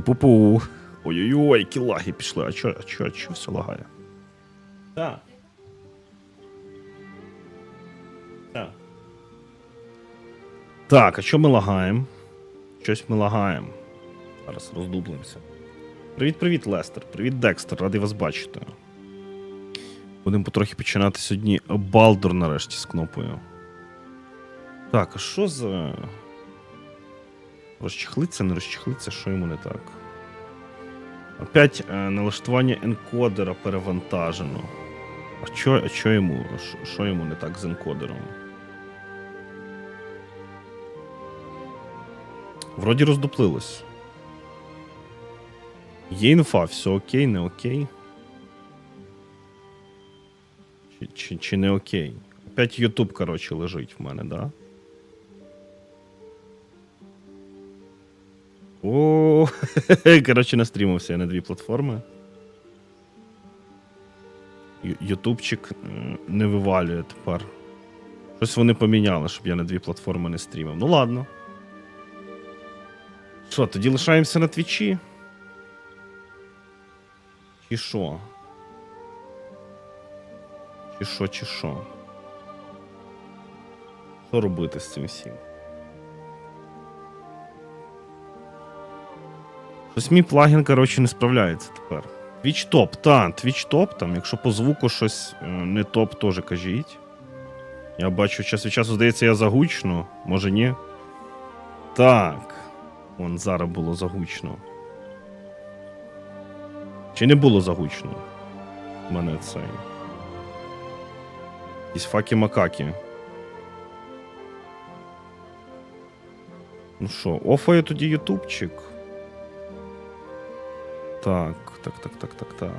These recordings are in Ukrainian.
Пу-пу-пу. Ой-ой-ой, які лаги пішли. А чо, а чо, а чо все лагає? Так. Так. Так, а що ми лагаємо? Щось ми лагаємо. Зараз роздублимося. Привіт-привіт, Лестер. Привіт, Декстер. Радий вас бачити. Будемо потрохи починати сьогодні Балдор нарешті з кнопою. Так, а що за. Розчехлиться, не розчехлиться, що йому не так? Опять е, налаштування енкодера перевантажено. А що, а що йому? Що, йому не так з енкодером? Вроді роздуплилось. Є інфа, все окей, не окей. Чи, чи, чи не окей? Опять YouTube, коротше, лежить в мене, да? О, коротше, настрімився я на дві платформи. Ютубчик не вивалює тепер. Щось вони поміняли, щоб я на дві платформи не стрімив. Ну ладно. Що, тоді лишаємося на твічі? Чи що? Чи що, чи що? Що робити з цим всім? Щось мій плагін, коротше, не справляється тепер. Twitch топ, та, Twitch топ, там, якщо по звуку щось е, не топ, теж кажіть. Я бачу, час від часу, здається, я загучно, може ні. Так. Вон зараз було загучно. Чи не було загучно? У мене цей. Якісь факи-макаки. Ну що, офає тоді ютубчик. Так, так, так, так, так, так.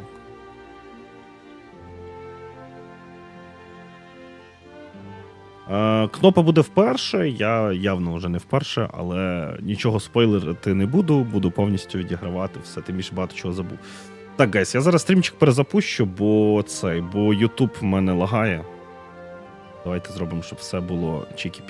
Е, Кнопа буде вперше. Я явно вже не вперше, але нічого спойлерити не буду, буду повністю відігравати все, тим більше багато чого забув. Так, гайс, я зараз стрімчик перезапущу, бо цей, бо YouTube мене лагає. Давайте зробимо, щоб все було чікі-пікі.